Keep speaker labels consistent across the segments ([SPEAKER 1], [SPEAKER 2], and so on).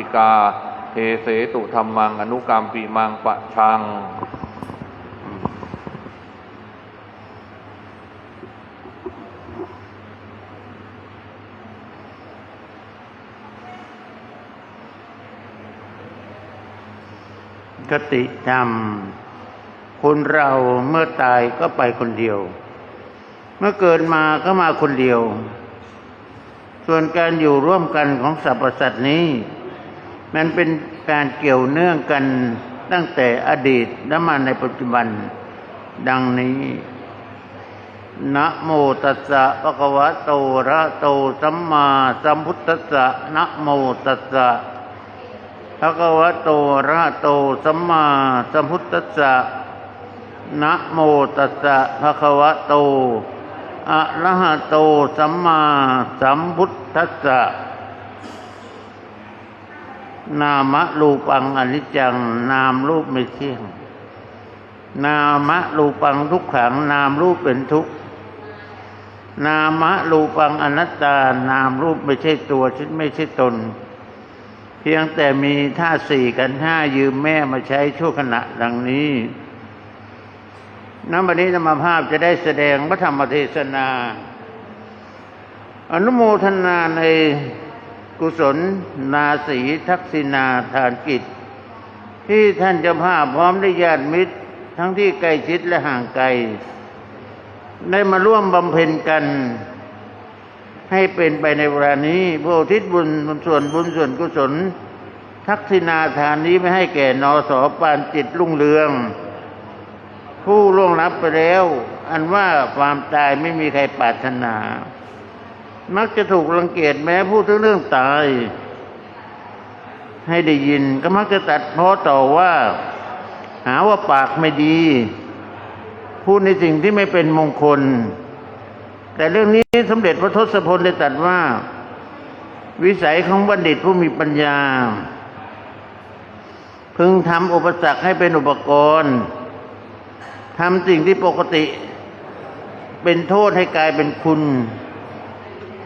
[SPEAKER 1] ติกาเทเสตุธรรมัง อนุกรรมปีมังปะชัง
[SPEAKER 2] คติธรรม คนเราเมื่อตายก็ไปคนเดียว เมื่อเกิดมาก็มาคนเดียว ส่วนการอยู่ร่วมกันของสรรพสัตว์นี้ มันเป็นการเกี่ยวเนื่องกันตั้งแต่อดีตและมาในปัจจุบัน ดังนี้ นะโมตัสสะภะคะวะโตระโตสัมมาสัมพุทธัสสะนะโมตัสสะภะคะวะโตระหะโตสัมมาสัมพุทธัสสะนะโมตัสสะภะคะวะโตอะระหะโตสัมมาสัมพุทธัสสะ นามะรูปังอนิจจัง นามรูปไม่เที่ยง นามะรูปังทุกขัง นามรูปเป็นทุกข์นามะรูปังอนัตตา นามรูปไม่ใช่ตัวฉันไม่ใช่ตน เพียงแต่มีท่าสี่กันห้ายืมแม่มาใช้ชั่วขณะดังนี้น้ำบันนี้ธรรมภาพจะได้แสดงพระธรรมเทศนา อนุโมทนาใน กุศล นาสีทักษินาทานกิจ ที่ท่านจ้าภาพพร้อมด้วยญาติมิตร ทั้งที่ใกล้ชิดและห่างไกล ได้มาร่วมบำเพ็ญกัน ให้เป็นไปในเวลานี้พระทิศบุญส่วนบุญส่วนกุศล ทักษิณาทานนี้ไม่ให้แก่นอสอปานจิตรุ่งเรือง ผู้ล่วงลับไปแล้ว อันว่าความตายไม่มีใครปรารถนา มักจะถูกรังเกียจแม้พูดถึงเรื่องตาย ให้ได้ยินก็มักจะตัดเพ้อต่อว่า หาว่าปากไม่ดี พูดในสิ่งที่ไม่เป็นมงคล แต่เรื่องนี้สมเด็จพระทศพลได้ตรัสว่า วิสัยของบัณฑิตผู้มีปัญญา พึงทำอุปสรรคให้เป็นอุปกรณ์ทำสิ่งที่ปกติ เป็นโทษให้กลายเป็นคุณ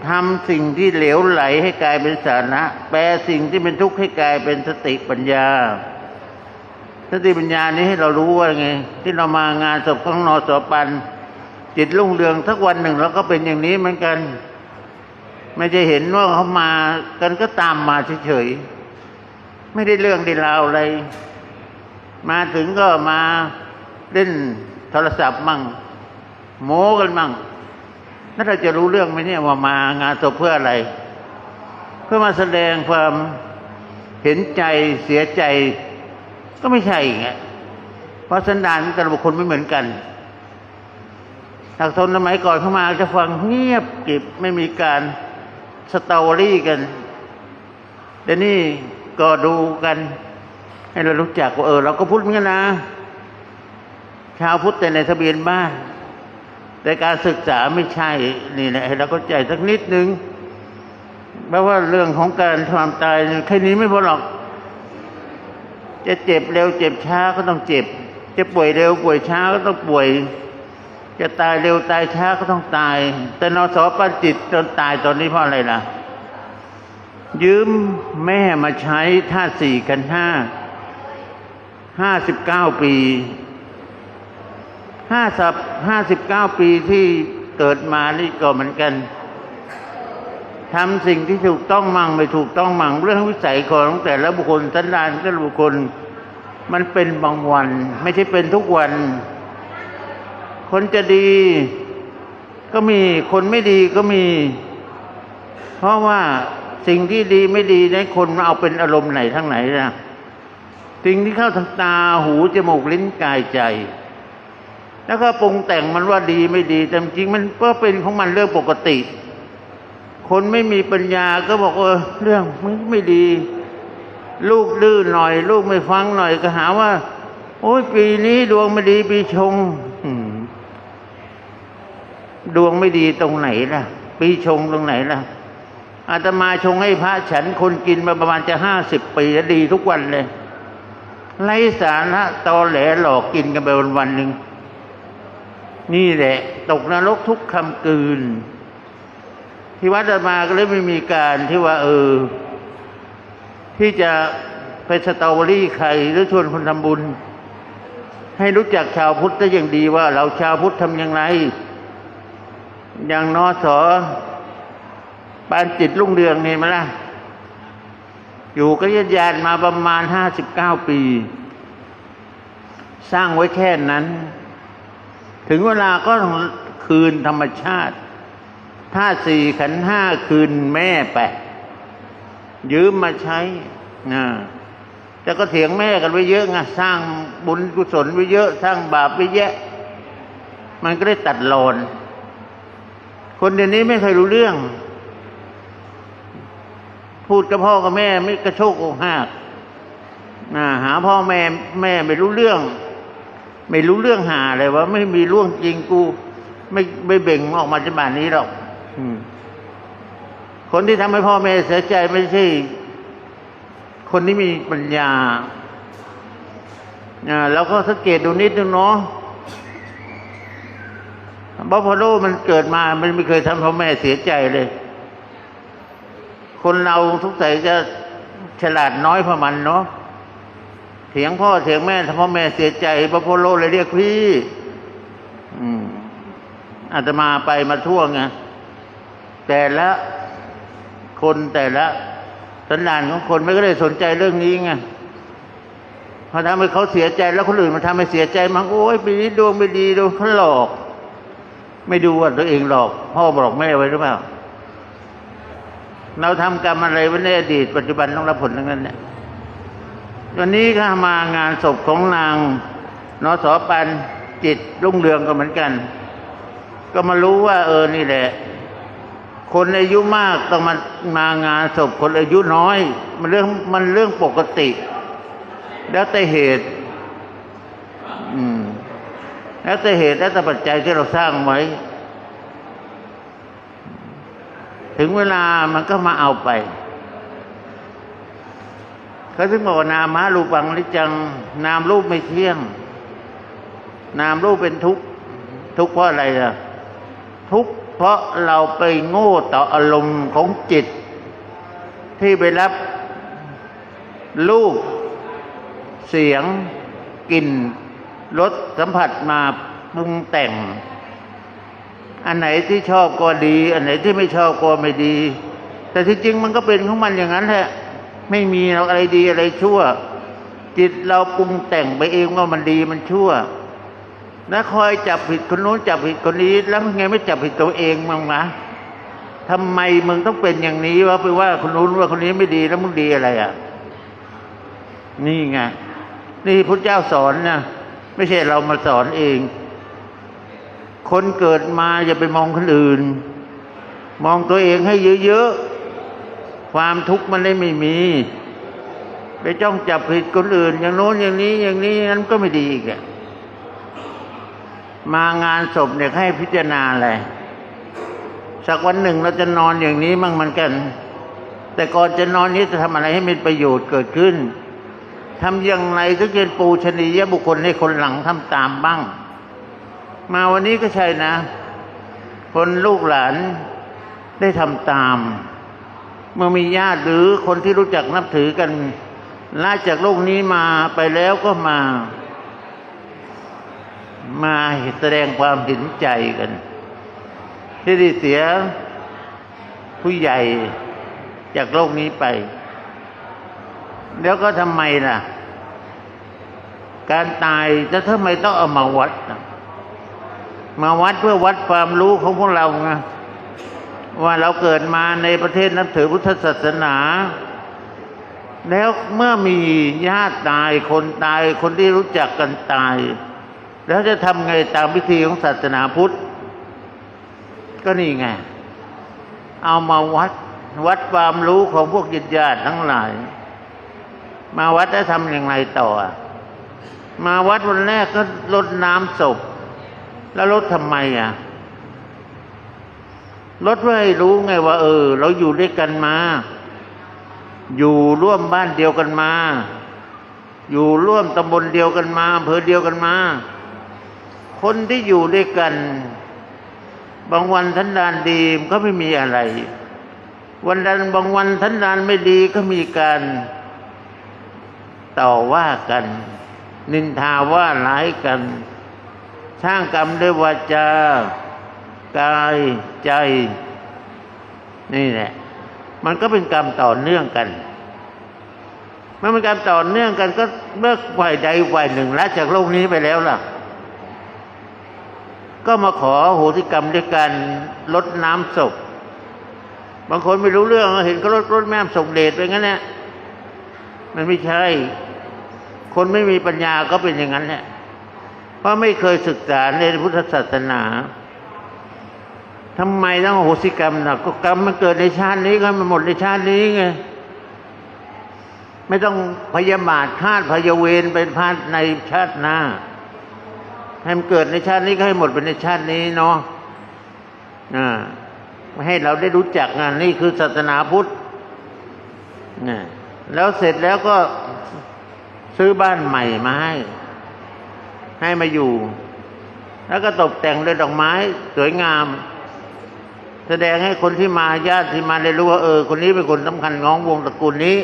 [SPEAKER 2] ทำสิ่งที่เหลวไหลให้กลายเป็นสาระแปลสิ่งที่เป็นทุกข์ให้กลายเป็นสติปัญญา สติปัญญานี้ให้เรารู้ว่าไง ที่เรามางานศพของนอสปัน จิตรุ่งเรืองสักวันหนึ่งเราก็เป็นอย่างนี้เหมือนกัน ไม่จะเห็นว่าเขามากันก็ตามมาเฉยๆไม่ได้เรื่องได้ราวอะไร มาถึงก็มาเล่นโทรศัพท์มั่งโม้กันมั่ง นั่นเราจะรู้เรื่องไหมเนี่ยว่ามางานศพเพื่ออะไร เพื่อมาแสดงความเห็นใจเสียใจก็ไม่ใช่ไงเพราะสันดานแต่ละบุคคลไม่เหมือนกันถ้าทนสมัยก่อนเข้ามาจะฟังเงียบกริบไม่มีการสตอรี่กันเดี๋ยวนี้ก็ดูกัน ให้เรารู้จักว่าเออ เราก็พูดเหมือนกันนะ ชาวพุทธแต่ในทะเบียนบ้าน แต่การศึกษาไม่ใช่นี่แหละให้เราเข้าใจสักนิดนึงเพราะว่าเรื่องของการความตายแค่นี้ไม่พอหรอก จะเจ็บเร็วเจ็บช้าก็ต้องเจ็บ จะป่วยเร็วป่วยช้าก็ต้องป่วย จะตายเร็วตายช้าก็ต้องตาย แต่นอสอปันจิตจนตายตอนนี้เพราะอะไรล่ะ ยืมแม่มาใช้ท่าสี่กันห้าห้าสิบเก้าปี ห้าสับห้าสิบเก้าปีที่เกิดมานี่ก็เหมือนกันทำสิ่งที่ถูกต้องมั่งไม่ถูกต้องมั่งเรื่องวิสัยของแต่ละบุคคลสันดานแต่ละบุคคล มันเป็นบางวัน ไม่ใช่เป็นทุกวัน คนจะดี ก็มีคนไม่ดีก็มี เพราะว่าสิ่งที่ดีไม่ดีในคนมาเอาเป็นอารมณ์ไหนทั้งไหนนะสิ่งที่เข้าทางตาหูจมูกลิ้นกายใจ แล้วก็ปรุงแต่งมันว่าดีไม่ดี แต่จริงมันก็เป็นของมันเรื่องปกติ คนไม่มีปัญญาก็บอกเออเรื่องมันไม่ดี ลูกดื้อหน่อย ลูกไม่ฟังหน่อยก็หาว่า โอ้ยปีนี้ดวงไม่ดีปีชงดวงไม่ดีตรงไหนล่ะ ปีชงตรงไหนล่ะอาตมาชงให้พระฉันคนกินมาประมาณจะห้าสิบปีแล้วดีทุกวันเลยไร้สาระตอแหลหลอกกินกันไปวันวันหนึ่ง นี่แหละ ตกนรกทุกคำกืน ที่วัดมาก็เลยไม่มีการที่ว่า เออ ที่จะไปสตอเบอรี่ใครหรือชวนคนทำบุญ ให้รู้จักชาวพุทธได้อย่างดีว่า เราชาวพุทธทำอย่างไร อย่างนอสอปานจิตรุ่งเรืองเนี่ยมาละอยู่กับญาติญาติมาประมาณห้าสิบเก้าปี สร้างไว้แค่นั้น ถึงเวลาก็คืนธรรมชาติถ้าสี่ขันห้าคืนแม่ไปยืมมาใช้นะแต่ก็เถียงแม่กันไว้เยอะไงสร้างบุญกุศลไว้เยอะ สร้างบาปไว้แยอะ มันก็ได้ตัดรอนคนเดี๋ยวนี้ไม่เคยรู้เรื่อง พูดกับพ่อกับแม่ไม่กระโชกอกหักหาพ่อแม่แม่ไม่รู้เรื่อง ไม่รู้เรื่องหาเลยว่าไม่มีเรื่องจริงกู ไม่ไม่เบ่งออกมาจากบ้านนี้หรอกคนที่ทำให้พ่อแม่เสียใจไม่ใช่ คนที่มีปัญญาอ่าเราก็สังเกตดูนิดนึงเนาะบัฟฟาโลมันเกิดมา มันไม่เคยทำพ่อแม่เสียใจเลย คนเราทุกสัยจะฉลาดน้อยพอมันเนาะ เถียงพ่อเถียงแม่ทำพ่อแม่เสียใจบัฟฟาโลเลยเรียกพี่อืมอาตมาไปมาทั่วไงแต่ละคนแต่ละสันดานของคนไม่ก็ได้สนใจเรื่องนี้ไงพอทำให้เขาเสียใจแล้วคนอื่นมาทำให้เสียใจมั้งโอ้ยปีนี้ดวงไม่ดีดวงเขาหลอก ไม่ดูว่าตัวเองหลอก พ่อบอกแม่ไว้หรือเปล่าเราทำกรรมอะไรไว้ในอดีตปัจจุบันต้องรับผลทั้งนั้นเนี่ย วันนี้ก็มางานศพของนางนสปันจิตรุ่งเรืองก็เหมือนกัน ก็มารู้ว่า เออนี่แหละ คนอายุมากต้องมามางานศพคนอายุน้อย มันเรื่องมันเรื่องปกติ แล้วแต่เหตุ อืม แล้วแต่เหตุแล้วแต่ปัจจัยที่เราสร้างไว้ ถึงเวลามันก็มาเอาไป เขาถึงบอกว่านามารูปังนิจจัง นามรูปไม่เที่ยง นามรูปเป็นทุกข์ทุกข์เพราะอะไรล่ะ ทุกข์เพราะเราไปโง่ต่ออารมณ์ของจิต ที่ไปรับรูปเสียงกลิ่นรสสัมผัสมาปรุงแต่ง อันไหนที่ชอบก็ดี อันไหนที่ไม่ชอบก็ไม่ดี แต่ที่จริงมันก็เป็นของมันอย่างนั้นแหละ ไม่มีอะไรดีอะไรชั่ว จิตเราปรุงแต่งไปเองว่ามันดีมันชั่วแล้วคอยจับผิดคนนู้นจับผิดคนนี้ แล้วไงไม่จับผิดตัวเองมั้งนะทำไมมึงต้องเป็นอย่างนี้วะไปว่าคนนู้นว่าคนนี้ไม่ดีแล้วมึงดีอะไรอะ นี่ไงนี่พุทธเจ้าสอนนะไม่ใช่เรามาสอนเอง คนเกิดมาอย่าไปมองคนอื่น มองตัวเองให้เยอะๆ ความทุกข์มันได้ไม่มี ไปจ้องจับผิดคนอื่น อย่างโน้นอย่างนี้อย่างนี้นั้นก็ไม่ดีอีกอะมางานศพเนี่ยให้พิจารณาอะไรสักวันหนึ่งเราจะนอนอย่างนี้มั่งมันกัน แต่ก่อนจะนอนนี้จะทำอะไรให้มีประโยชน์เกิดขึ้นทำอย่างไรถึงจะปูชนียบุคคลให้คนหลังทำตามบ้าง มาวันนี้ก็ใช่นะ คนลูกหลานได้ทำตาม เมื่อมีญาติหรือคนที่รู้จักนับถือกันลาจากโลกนี้มาไปแล้วก็มา มาแสดงความเห็นใจกัน ที่ได้เสียผู้ใหญ่จากโลกนี้ไป แล้วก็ทำไมล่ะ การตายจะทำไมต้องเอามาวัด มาวัดเพื่อวัดความรู้ของพวกเราไง ว่าเราเกิดมาในประเทศนับถือพุทธศาสนา แล้วเมื่อมีญาติตายคนตายคนที่รู้จักกันตาย แล้วจะทำไงตามพิธีของศาสนาพุทธ ก็นี่ไง เอามาวัดวัดความรู้ของพวกญาติญาติทั้งหลาย มาวัดแล้วทำอย่างไรต่อ มาวัดวันแรกก็ลดน้ำศพ แล้วลดทำไมอะ ลดเพื่อให้รู้ไงว่า เออ เราอยู่ด้วยกันมา อยู่ร่วมบ้านเดียวกันมา อยู่ร่วมตำบลเดียวกันมาอำเภอเดียวกันมา คนที่อยู่ด้วยกัน บางวันทันดานดีก็ไม่มีอะไร วันนั้นบางวันทันดานไม่ดีก็มีการต่อว่ากัน นินทาว่าร้ายกัน สร้างกรรมด้วยวาจา กายใจ นี่แหละมันก็เป็นกรรมต่อเนื่องกันเมื่อเป็นกรรมต่อเนื่องกัน ก็เมื่อฝ่ายใดฝ่ายหนึ่งละจากโลกนี้ไปแล้วล่ะ ก็มาขอโหสิกรรมด้วยการลดน้ำศพบางคนไม่รู้เรื่องเห็นเขาลดรดแม่ส่งเดชไปงั้นแหละมันไม่ใช่ คนไม่มีปัญญาก็เป็นอย่างนั้นแหละเพราะไม่เคยศึกษาในพุทธศาสนา ทำไมต้องโหสิกรรมนะก็กรรมมันเกิดในชาตินี้ก็มันหมดในชาตินี้ไงไม่ต้องพยาบาทคาดพยาเวรเป็นพาดในชาติหน้าให้มันเกิดในชาตินี้ก็ให้หมดไปในชาตินี้เนาะอ่าให้เราได้รู้จักงานนี่คือศาสนาพุทธนะแล้วเสร็จแล้วก็ซื้อบ้านใหม่มาให้ ให้มาอยู่ แล้วก็ตกแต่งด้วยดอกไม้ สวยงาม แสดงให้คนที่มาญาติที่มาได้รู้ว่าเออ คนนี้เป็นคนสำคัญของวงตระกูลนี้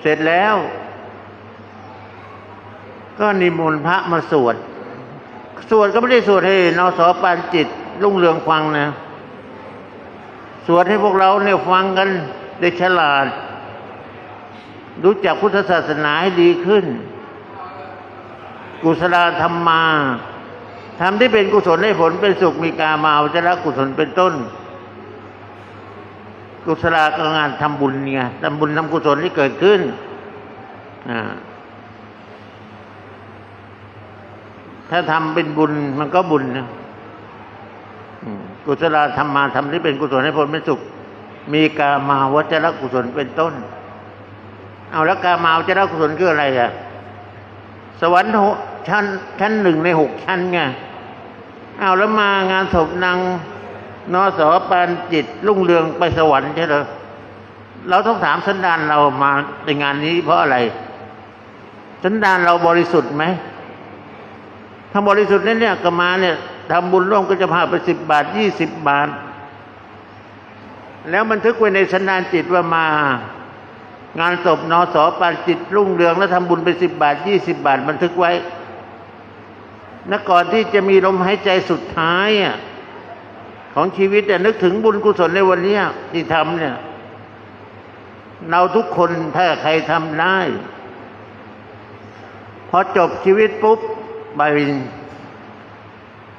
[SPEAKER 2] เสร็จแล้ว ก็นิมนต์พระมาสวด สวดก็ไม่ได้สวดให้นอสอปานจิตรุ่งเรืองฟังนะ สวดให้พวกเราเนี่ยฟังกันได้ฉลาด รู้จักพุทธศาสนาให้ดีขึ้น กุศลธรรมมา ทำที่เป็นกุศลให้ผลเป็นสุขมีกามาวจระกุศลเป็นต้น กุศลก็งานทำบุญไงทำบุญทำกุศลที่เกิดขึ้นถ้าทำเป็นบุญมันก็บุญนะกุศลธรรมมาทำที่เป็นกุศลให้ผลเป็นสุข มีกามาวจระกุศลเป็นต้น เอาแล้วกามาวจระกุศลคืออะไรอะสวรรค์ชั้นชั้นหนึ่งในหกชั้นไง เอาแล้วมางานศพนางนอสอปานจิตรุ่งเรืองไปสวรรค์ใช่เหรอเราต้องถามสันดานเรามาในงานนี้เพราะอะไร สันดานเราบริสุทธิ์ไหมถ้าบริสุทธิ์เนี่ยก็มาเนี่ยทำบุญร่วมก็จะพาไปสิบบาทยี่สิบบาท แล้วบันทึกไว้ในสันดานจิตว่ามางานศพนอสอปานจิตรุ่งเรือง แล้วทำบุญไปสิบบาทยี่สิบบาท บันทึกไว้ นก่อนที่จะมีลมหายใจสุดท้ายอะของชีวิตแต่ยนึกถึงบุญกุศลในวันเนี้ยที่ทำเนี่ย เราทุกคนถ้าใครทำได้ พอจบชีวิตปุ๊บไป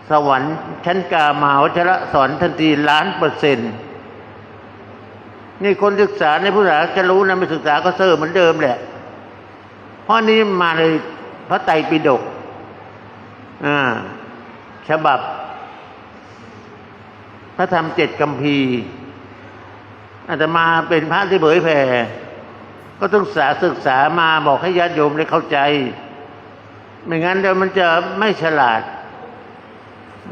[SPEAKER 2] สวรรค์ชั้นกามหาวชระสอนทันทีล้านเปอร์เซ็นต์นี่คนศึกษาในพุทธศาสนาจะรู้นะไม่ศึกษาก็เซอร์เหมือนเดิมแหละเพราะนี้มาในพระไตรปิฎก ฉบับ พระธรรมเจ็ดกัมพีร์อาตมาเป็นพระที่เผยแผ่ ก็ต้องศึกษาศึกษามาบอกให้ญาติโยมได้เข้าใจ ไม่งั้นเดี๋ยวมันจะไม่ฉลาด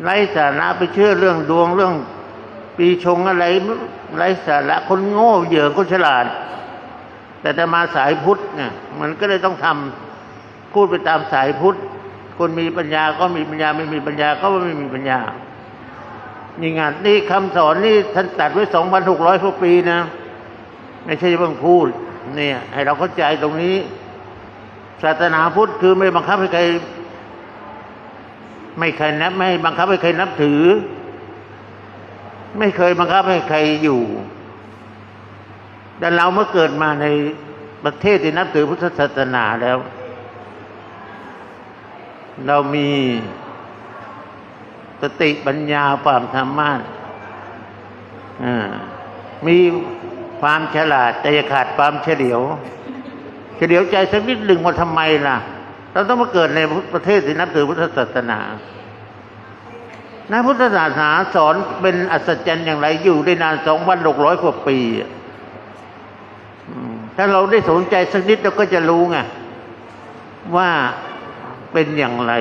[SPEAKER 2] ไร้สาระไปเชื่อเรื่องดวงเรื่อง ปีชงอะไรไร้สาระคนโง่เหยื่อคนฉลาด แต่จะมาสายพุทธเนี่ยมันก็เลยต้องทำพูดไปตามสายพุทธ คนมีปัญญาก็มีปัญญาไม่มีปัญญาก็ไม่มีปัญญานี่งานนี่คำสอนนี่ท่านตัดไว้สองพันหกร้อยกว่าปีนะ ไม่ใช่เพิ่งพูด เนี่ย ให้เราเข้าใจตรงนี้ ศาสนาพุทธคือไม่บังคับให้ใคร ไม่เคยนับไม่บังคับให้ใครนับถือ ไม่เคยบังคับให้ใครอยู่แต่เราเมื่อเกิดมาในประเทศที่นับถือพุทธศาสนาแล้ว เรามีสติปัญญาความสามารถมีความฉลาดแต่อย่าขาดความเฉลียว เฉลียวใจสักนิดหนึ่งว่าทำไมล่ะ เราต้องมาเกิดในประเทศที่นับถือพุทธศาสนาในพุทธศาสนาสอนเป็นอัศจรรย์อย่างไรอยู่ได้นานสองพันหกร้อยกว่าปีถ้าเราได้สนใจสักนิดเราก็จะรู้ไงว่า เป็นอย่างไร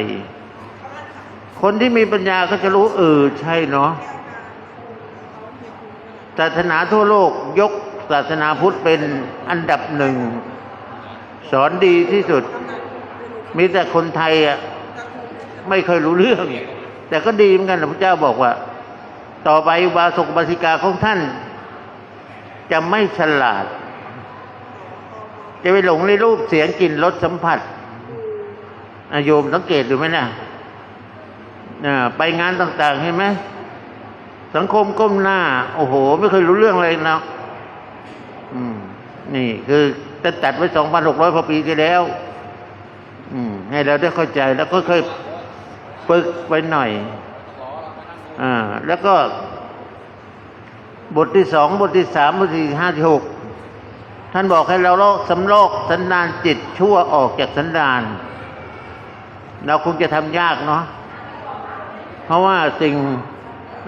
[SPEAKER 2] คนที่มีปัญญาก็จะรู้เออใช่เนาะศาสนาทั่วโลกยกศาสนาพุทธเป็นอันดับหนึ่ง สอนดีที่สุด มีแต่คนไทยอะไม่เคยรู้เรื่อง แต่ก็ดีเหมือนกันพระเจ้าบอกว่า ต่อไปบาสกบาสิกาของท่าน จะไม่ฉลาด จะไปหลงในรูปเสียงกลิ่นรสสัมผัส โยมสังเกตดูไหมนะอ่าไปงานต่าง ๆ เห็นไหมสังคมก้มหน้า โอ้โห ไม่เคยรู้เรื่องอะไรนะอืม นี่คือจะตัดไว้สองพันหกร้อยกว่าปีที่แล้ว อืม ให้เราได้เข้าใจแล้วก็เคยฝึกไปหน่อย อ่า แล้วก็ บทที่สองบทที่สามบทที่ห้าที่หกท่านบอกให้เราลอกสำลอกสันดานจิตชั่วออกจากสันดาน เราคงจะทำยากเนาะเพราะว่าสิ่ง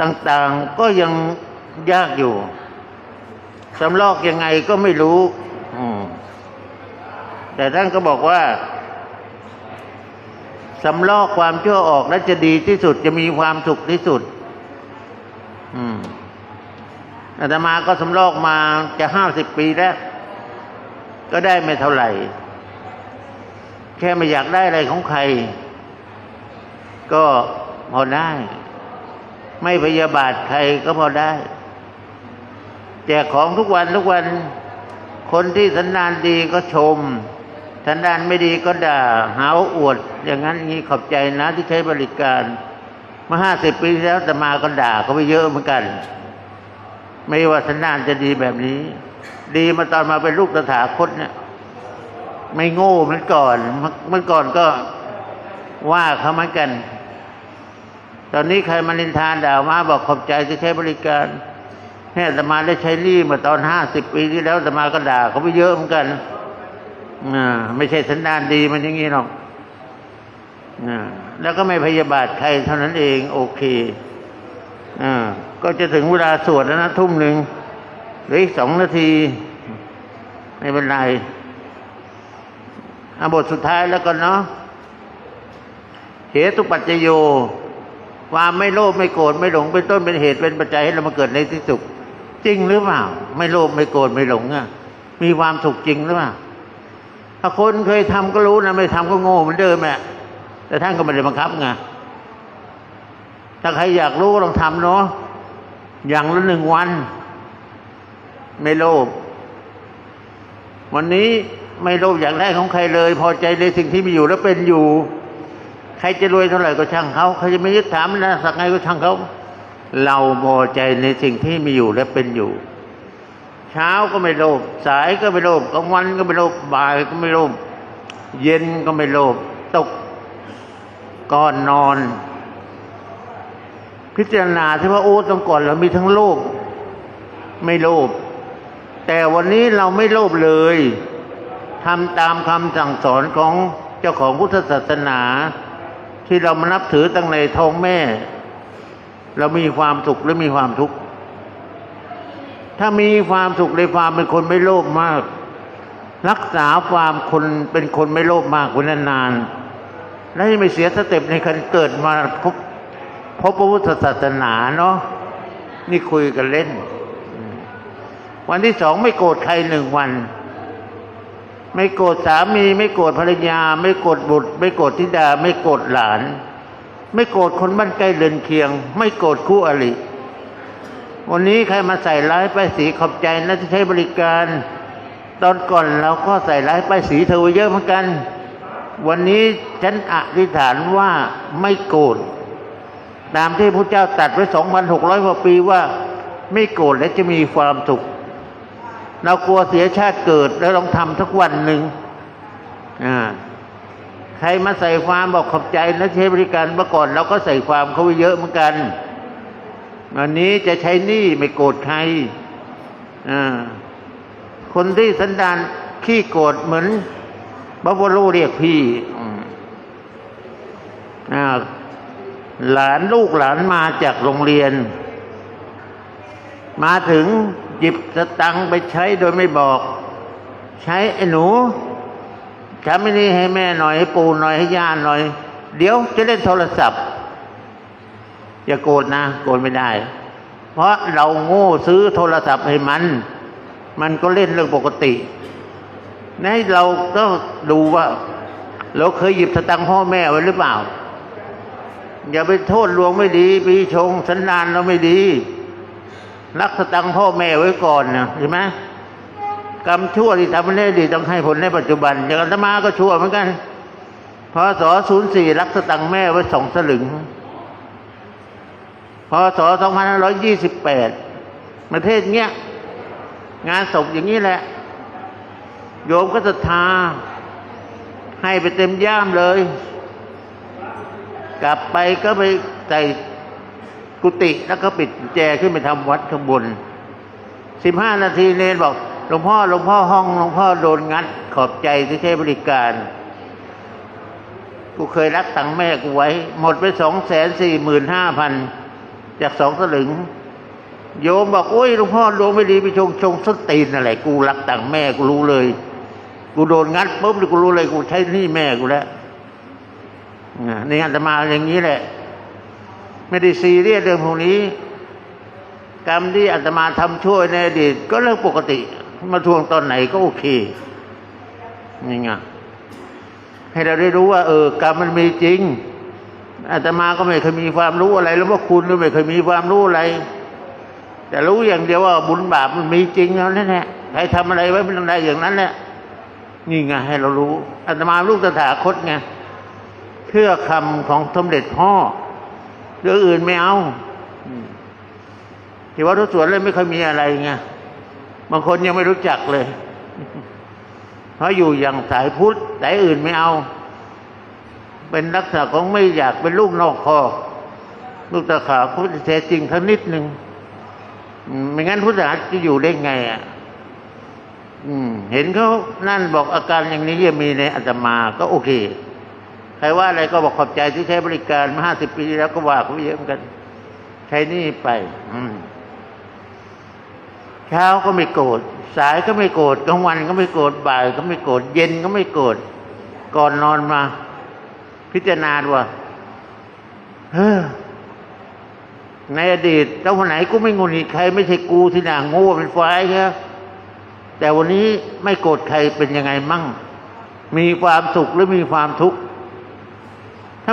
[SPEAKER 2] ต่างๆก็ยังยากอยู่สำลอกยังไงก็ไม่รู้อืมแต่ท่านก็บอกว่าสำลอกความชั่วออกแล้วจะดีที่สุดจะมีความสุขที่สุดอืมอาตมาก็สำลอกมาจะห้าสิบปีแล้ว ก็ได้ไม่เท่าไหร่ แค่ไม่อยากได้อะไรของใคร ก็พอได้ ไม่พยาบาทใครก็พอได้ แจกของทุกวันทุกวัน คนที่สันดานดีก็ชม สันดานไม่ดีก็ด่าหาวอวด อย่างนั้นงนี้ขอบใจนะที่ใช้บริการมื่อห้าสิบปีแล้วแต่มาก็ด่าเขาไปเยอะเหมือนกัน ไม่ว่าสันดานจะดีแบบนี้ ดีมาตอนมาเป็นลูกตถาคตเนี่ยไม่โง่เหมือนก่อน เมื่อก่อนก็ว่าเขาเหมือนกัน ตอนนี้ใครมานินทานด่ามาบอกขอบใจที่ใช้บริการให้อาตมาได้ใช้หนี้มาตอนห้าสิบปีที่แล้วอาตมาก็ด่าเขาไปเยอะเหมือนกันอ่าไม่ใช่สันดานดีมันอย่างนี้หรอกอ่าแล้วก็ไม่พยาบาทใครเท่านั้นเอง โอเคอ่าก็จะถึงเวลาสวดแล้วนะทุ่มหนึ่งหลืออีกสองนาที ไม่เป็นไรอาบทสุดท้ายแล้วกันเนาะเหตุปัจจโย ความไม่โลภไม่โกรธไม่หลงเป็นต้นเป็นเหตุเป็นปัจจัยให้เรามาเกิดในที่สุข จริงหรือเปล่า ไม่โลภไม่โกรธไม่หลงอะมีความสุขจริงหรือเปล่าถ้าคนเคยทำก็รู้นะไม่ทำก็โง่เหมือนเดิมแหละแต่ท่านก็ไม่ได้บังคับไงถ้าใครอยากรู้ก็ลองทำเนาะอย่างละหนึ่งวัน ไม่โลภวันนี้ไม่โลภอยากได้ของใครเลย พอใจในสิ่งที่มีอยู่แล้วเป็นอยู่ ใครจะรวยเท่าไหร่ก็ช่างเขาใครจะไม่ยึดถามนะสักไงก็ช่างเขา เราพอใจในสิ่งที่มีอยู่และเป็นอยู่ เช้าก็ไม่โลภสายก็ไม่โลภกลางวันก็ไม่โลภบ่ายก็ไม่โลภเย็นก็ไม่โลภตกก่อนนอน พิจารณาที่ว่าโอ้ตรงก่อนเรามีทั้งโลภไม่โลภแต่วันนี้เราไม่โลภเลยทำตามคำสั่งสอนของเจ้าของพุทธศาสนา ที่เรามานับถือตั้งในท้องแม่ เรามีความสุขหรือมีความทุกข์ถ้ามีความสุขในความเป็นคนไม่โลภมาก รักษาความคนเป็นคนไม่โลภมากไว้นานๆและไม่เสียสเต็ปในการเกิดมาพบพบพระพุทธศาสนาเนาะนี่คุยกันเล่น วันที่สองไม่โกรธใครหนึ่งวัน ไม่โกรธสามี ไม่โกรธภรรยา ไม่โกรธบุตร ไม่โกรธธิดา ไม่โกรธหลาน ไม่โกรธคนบ้านใกล้เรือนเคียง ไม่โกรธคู่อริวันนี้ใครมาใส่ร้ายป้ายสีขอบใจนะที่ใช้บริการ ตอนก่อนเราก็ใส่ร้ายป้ายสีเธอเยอะเหมือนกัน วันนี้ฉันอธิษฐานว่าไม่โกรธตามที่พระเจ้าตัดไว้สองพันหกร้อยกว่าปีว่า ไม่โกรธและจะมีความสุข เรากลัวเสียชาติเกิดแล้วลองทำสักวันหนึ่งใครมาใส่ความบอกขอบใจและใช้บริการเมื่อก่อนเราก็ใส่ความเขาไว้เยอะเหมือนกันวันนี้จะใช้หนี้ไม่โกรธใครคนที่สันดานขี้โกรธเหมือนบัฟฟาโลเรียกพี่หลานลูกหลานมาจากโรงเรียน มาถึง หยิบสตังค์ไปใช้โดยไม่บอก ใช้ไอ้หนูทำไม่นี่ให้แม่หน่อยให้ปู่หน่อยให้ย่าหน่อย เดี๋ยวจะเล่นโทรศัพท์ อย่าโกรธนะโกรธไม่ได้ เพราะเราโง่ซื้อโทรศัพท์ให้มัน มันก็เล่นเรื่องปกติให้เราก็ดูว่า เราเคยหยิบสตังค์พ่อแม่ไว้หรือเปล่า อย่าไปโทษลวงไม่ดีปีชงสันดานเราไม่ดี รักสตังพ่อแม่ไว้ก่อนนะเห็นไหมกรรมชั่วที่ทำในอดีต้องให้ผลในปัจจุบัน อย่างอาตมาก็ชั่วเหมือนกันพศศูนย์สี่รักสตังแม่ไว้สองสลึงพศสองพันห้าร้อยยี่สิบแปดประเทศเนี้ย งานศพอย่างนี้แหละ โยมก็ศรัทธา ให้ไปเต็มย่ามเลย กลับไปก็ไปใส่ กุฏิแล้วก็ปิดแจขึ้นไปทำวัดข้างบนสิบห้านาทีเนนบอกหลวงพ่อหลวงพ่อห้องหลวงพ่อโดนงัดขอบใจที่ใช้บริการ กูเคยรักตังค์แม่กูไว้ หมดไปสองแสนสี่หมื่นห้าพันจากสองสลึง โยมบอกโอ้ยหลวงพ่อดวงไม่ดีไปชงชงสตีนอะไรกูรักตังค์แม่กูรู้เลย กูโดนงัดปุ๊บกูรู้เลยกูใช้หนี่แม่กูแล้วอ่านี่อาตมาอย่างนี้แหละ ไม่ได้ซีเรียสเรื่องพวกนี้ กรรมที่อาตมาทำช่วยในอดีตก็เรื่องปกติ มาทวงตอนไหนก็โอเคนี่ไงให้เราได้รู้ว่า เออกรรมมันมีจริงอาตมาก็ไม่เคยมีความรู้อะไร แล้วว่าคุณก็ไม่เคยมีความรู้อะไร แต่รู้อย่างเดียวว่าบุญบาปมันมีจริงแล้วนั่นแหละใครทำอะไรไว้มันได้อย่างนั้นแหละนี่ไงให้เรารู้อาตมาลูกตถาคตไงเชื่อคำของสมเด็จพ่อ เรื่องอื่นไม่เอาอืมที่วัดทุกสวนเลยไม่เคยมีอะไรไงบางคนยังไม่รู้จักเลย เพราะอยู่อย่างสายพุทธสายอื่นไม่เอา เป็นลักษณะของไม่อยากเป็นลูกนอกคอกลูกตะขาพุทธแท้จริงทั้งนิดหนึ่งอืมไม่งั้นพุทธศาสนาจะอยู่ได้ไงอะอืมเห็นเขานั่นบอกอาการอย่างนี้ยังมีในอาตมาก็โอเค ใครว่าอะไรก็บอกขอบใจที่ใช้บริการมาห้าสิบปีแล้วก็ว่าเขาเยอะเหมือนกันใช้นี่ไป อืมเช้าก็ไม่โกรธสายก็ไม่โกรธกลางวันก็ไม่โกรธบ่ายก็ไม่โกรธเย็นก็ไม่โกรธก่อนนอนมา พิจารณาดูว่าเฮ้อในอดีตเจ้าวันไหนกูไม่งุนงิดใคร ไม่ใช่กูที่น่าโง่เป็นไฟแค่แต่วันนี้ไม่โกรธใครเป็นยังไงมั่ง มีความสุขหรือมีความทุกข์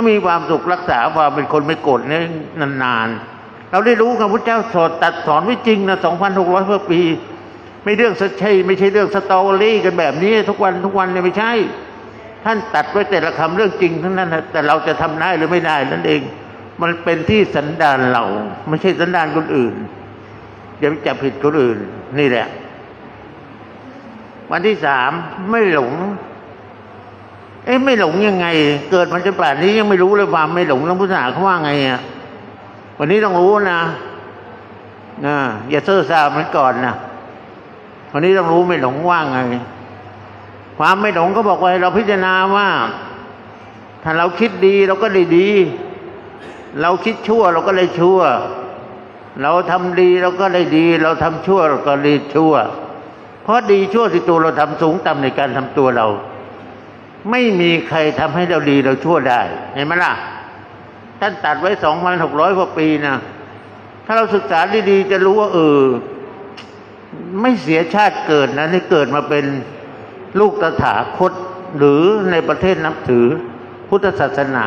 [SPEAKER 2] ถ้ามีความสุขรักษาความเป็นคนไม่โกรธเนี่ยนานๆ เราได้รู้ครับพระเจ้าสอนตัดสอนไว้จริงนะสองพันหกร้อยกว่าปี ไม่เรื่องสัจชัยไม่ใช่เรื่องสตอรี่กันแบบนี้ ทุกวันทุกวันเนี่ยไม่ใช่ ท่านตัดไว้แต่ละคำเรื่องจริงทั้งนั้นนะแต่เราจะทำได้หรือไม่ได้นั่นเอง มันเป็นที่สันดานเรา ไม่ใช่สันดานคนอื่นอย่าไปจับผิดคนอื่น นี่แหละ วันที่สามไม่หลง เอ๊ะไม่หลงยังไง เกิดมันจะป่านนี้ยังไม่รู้เลยความไม่หลงนักพุทธศาสนาเขาว่าไงอะวันนี้ต้องรู้นะนะอย่าเซ่อซาเหมือนก่อนนะวันนี้ต้องรู้ไม่หลงว่าไง ความไม่หลงก็บอกว่าเราพิจารณาว่า ถ้าเราคิดดีเราก็ได้ดี เราคิดชั่วเราก็เลยชั่ว เราทำดีเราก็ได้ดี เราทำชั่วเราก็ได้ชั่ว เพราะดีชั่วที่ตัวเราทำสูงต่ำในการทำตัวเรา ไม่มีใครทำให้เราดีเราชั่วได้เห็นไหมล่ะ ท่านตัดไว้สองพันหกร้อยกว่าปีนะถ้าเราศึกษาดีๆ จะรู้ว่าเออไม่เสียชาติเกิดนะที่เกิดมาเป็นลูกตถาคต หรือในประเทศนับถือพุทธศาสนา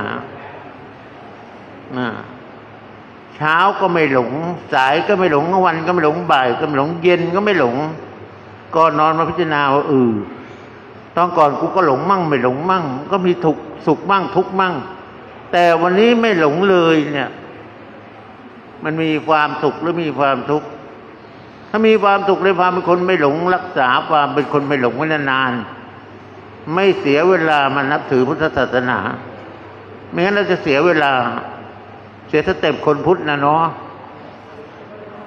[SPEAKER 2] เช้าก็ไม่หลง สายก็ไม่หลงกลางวันก็ไม่หลงบ่าย ก็ไม่หลงเย็นก็ไม่หลงก่อนนอนมาพิจารณาว่าเออ ตอนก่อนกูก็หลงมั่งไม่หลงมั่ง ก็มีทุกสุขมั่งทุกมั่ง แต่วันนี้ไม่หลงเลยเนี่ย มันมีความสุขหรือมีความทุกข์ถ้ามีความสุขในความเป็นคนไม่หลงรักษาความเป็นคนไม่หลงไว้นานๆไม่เสียเวลามานับถือพุทธศาสนาไม่งั้นเราจะเสียเวลา เสียสเต็ปคนพุทธนะเนาะ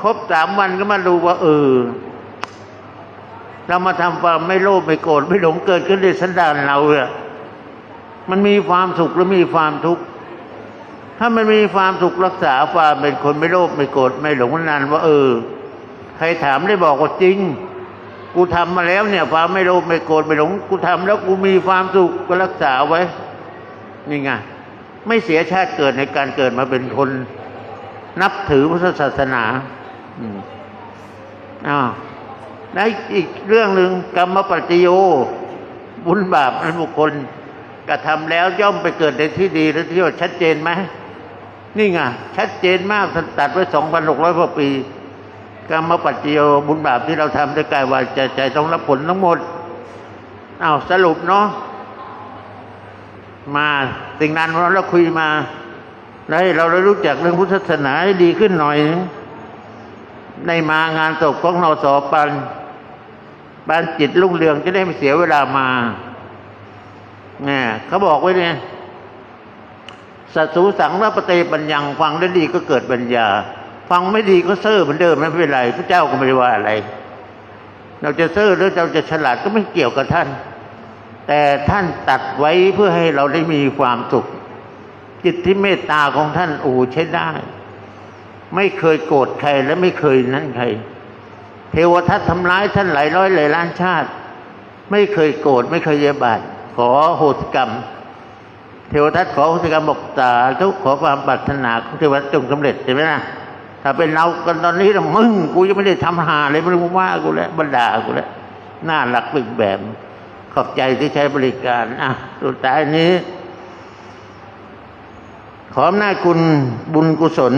[SPEAKER 2] ครบสามวันก็มาดูว่าเออ เรามาทำความไม่โลภไม่โกรธไม่หลงเกิดขึ้นในสันดานเราเนี่ยมันมีความสุขหรือมีความทุกข์ถ้ามันมีความสุขรักษาความเป็นคนไม่โลภไม่โกรธไม่หลงนานว่า เออ ใครถามได้บอกว่าจริง กูทำมาแล้วเนี่ย ความไม่โลภไม่โกรธไม่หลง กูทำแล้วกูมีความสุขก็รักษาไว้ นี่ไงไม่เสียชาติเกิดในการเกิดมาเป็นคน นับถือพุทธศาสนา อืมอ้าว ในอีกเรื่องหนึ่งกรรมปฏิโย บุญบาปอันบุคคลกระทำแล้วย่อมไปเกิดในที่ดีหรือที่ว่าชัดเจนไหมนี่ไงชัดเจนมากท่านตัดไว้สองพันหกร้อยกว่าปีกรรมปัจจโยบุญบาปที่เราทำด้วยกายวาจาใจต้องรับผลทั้งหมดเอาสรุปเนาะมาสิ่งนั้นเราเราคุยมาแล้วเราได้รู้จักเรื่องพุทธศาสนาให้ดีขึ้นหน่อย ในมางานศพของนสปัน ปานจิตรุ่งเรืองจะได้ไม่เสียเวลามาเนี่ยเขาบอกไว้เนี่ยสัตสูสังวปเตปัญญังฟังได้ดีก็เกิดปัญญา ฟังไม่ดีก็เซ่อเหมือนเดิมไม่เป็นไรพระเจ้าก็ไม่ได้ว่าอะไร เราจะเซ่อหรือเราจะฉลาดก็ไม่เกี่ยวกับท่าน แต่ท่านตัดไว้เพื่อให้เราได้มีความสุข จิตที่เมตตาของท่านโอ้ใช้ได้ ไม่เคยโกรธใครและไม่เคยนั้นใคร เทวทัตทำร้ายท่านหลายร้อยหลายล้านชาติ ไม่เคยโกรธไม่เคยเยบาทขอโหสิกรรม เทวทัตขอโหสิกรรมบอกสาธุกขอความปรารถนาของเทวทัตจงสำเร็จใช่ไหมนะถ้าเป็นเรากันตอนนี้นะมึงกูยังไม่ได้ทำหาเลยมันมาว่ากูแล้วบรรดากูแล้วน่ารักเป็นแบบ ขอบใจที่ใช้บริการอะสุดท้ายนี้ ขออำนาจคุณบุญกุศล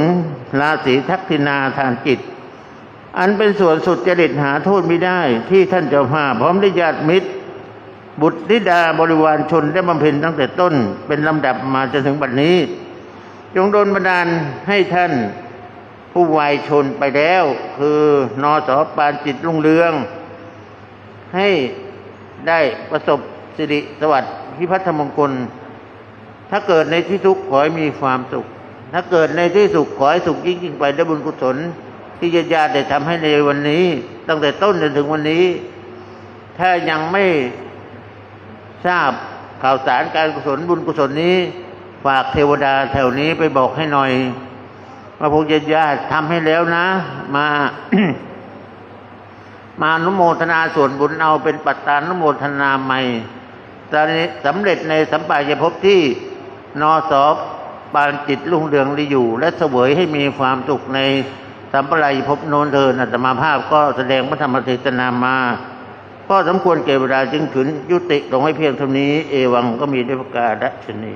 [SPEAKER 2] ราศีทักษินาทานจิต อันเป็นส่วนสุดจริตหาโทษไม่ได้ ที่ท่านเจ้าภาพพร้อมด้วยญาติมิตร บุตรธิดาบริวารชนได้บำเพ็ญตั้งแต่ต้น เป็นลำดับมาจนถึงบัดนี้ จงโดนบันดาลให้ท่านผู้วายชนไปแล้ว คือนอสอปานจิตรุ่งเรือง ให้ได้ประสบสิริสวัสดิ์พิพัฒนมงคล ถ้าเกิดในที่ทุกข์ขอให้มีความสุข ถ้าเกิดในที่สุขขอให้สุขยิ่งยิ่งไปด้วยบุญกุศล ที่ญาติญาติได้ทำให้ในวันนี้ ตั้งแต่ต้นจนถึงวันนี้ ถ้ายังไม่ทราบข่าวสารการกุศลบุญกุศลนี้ ฝากเทวดาแถวนี้ไปบอกให้หน่อยว่าพวกญาติญาติทำให้แล้วนะ มา มานุโมทนาส่วนบุญเอาเป็นปัตตานุโมทนาใหม่ตอนนี้สำเร็จในสัมปายภพที่นอสอบปานจิตรุ่งเรืองได้อยู่ และเสวยให้มีความสุขใน สัมปรายภพโน้นเทินอัตมาภาพก็แสดงพระธรรมเทศนามา ก็สมควรเก็บเวลาจึงขืนยุติลงให้เพียงเท่านี้ เอวังก็มีด้วยประกาศชนี